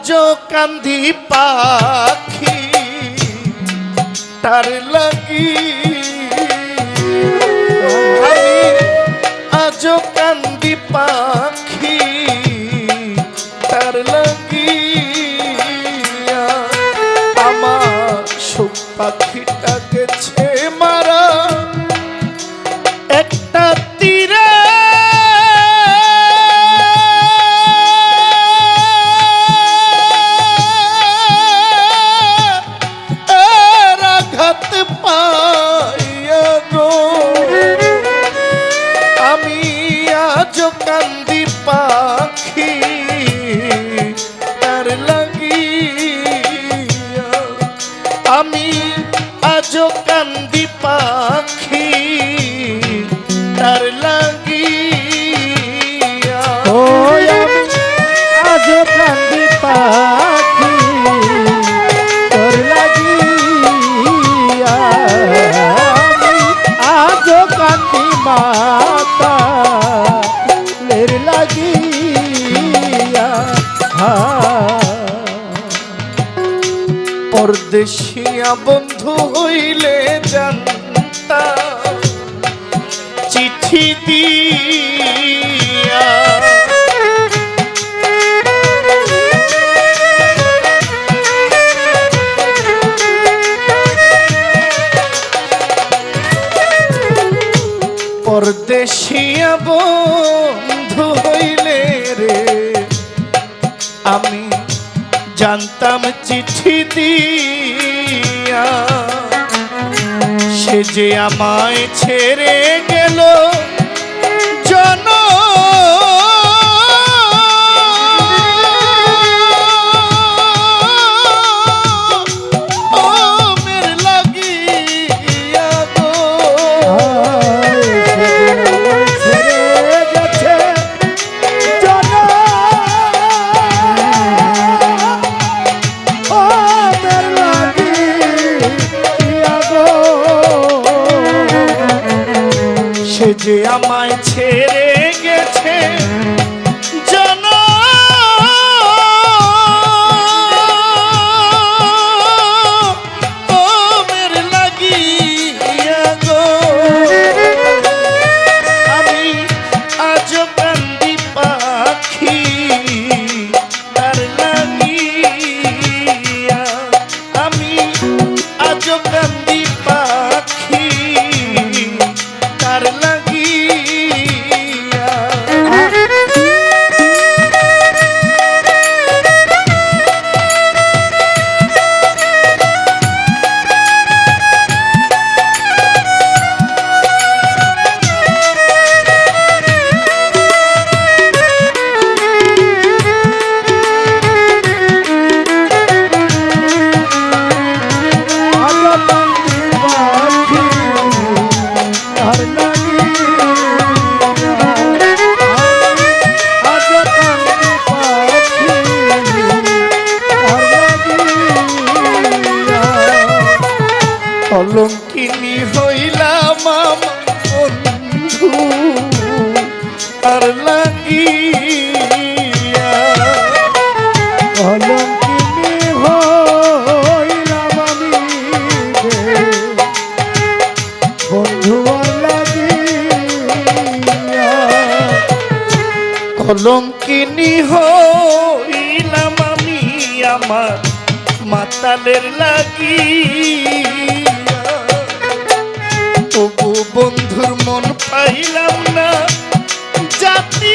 আজও কান্দি পাখি তার লাগি। আমি আজও কান্দি পাখি তার লাগি। আমার সুখ পাখিটা গেছে মারা কান্দি পাখি তার লাগিয়া। ওই আজ কান্দি পাখি তোর লাগিয়া। আজ কান্দি মাতা লের লাগিয়া। হা। পরদেশিয়া বন্ধু হইলে জানতা। চিঠি দিয়া। পরদেশিয়া বন্ধু হইলে রে আমি জানতাম চিঠি দিয়া। সে যে আমায় ছেড়ে গেল। সে যে আমায় ছেড়ে গেছে। কলঙ্কিনী হইলাম আমি আমার মাতালের লাগি তবু বন্ধুর মন পাইলাম না। জাতি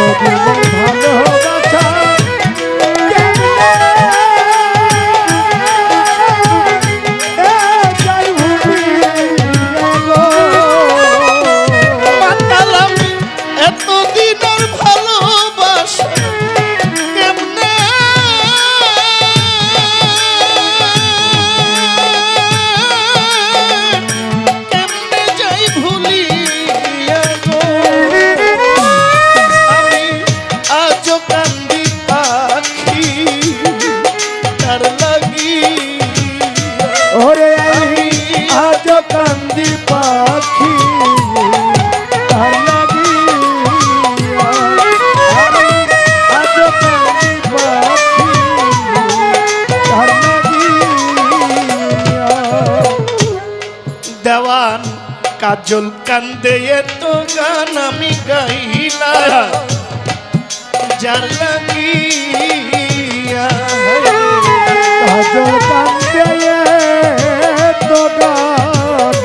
Oh, কাজল কান্দে এত গান আমি গাইলা যার কাজল কান্দে এত গান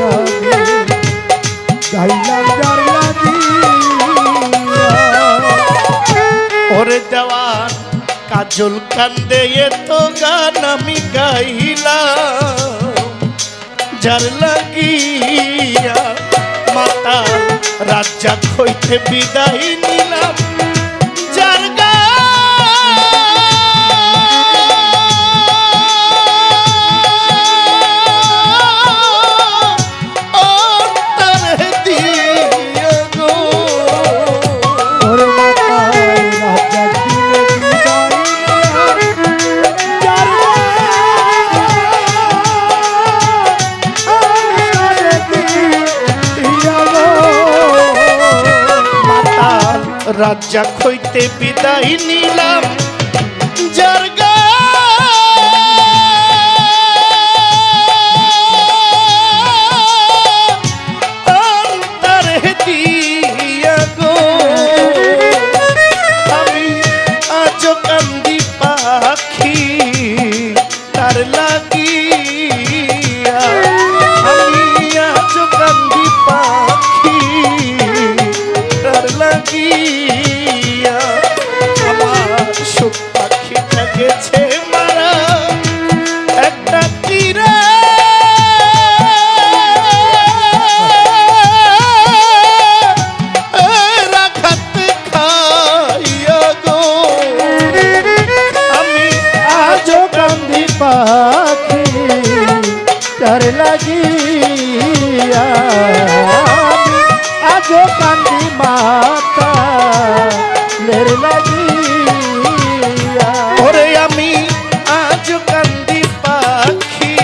ওরে জওয়ান কাজল কান্দে এত গান আমি গাইলা যার লাগিয়া মাতা রাজ্জাক হইতে বিদায় নিলাম। রাজ্জাক হইতে বিদায় নিলাম। যার পাখি, তার লাগিয়া আজো কান্দি মাতা, লের লাগিয়া। ওরে আমি আজ কান্দি পাখি,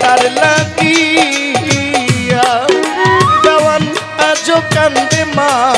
তার লাগিয়া। দেওয়ান আজ কান্দে মাতা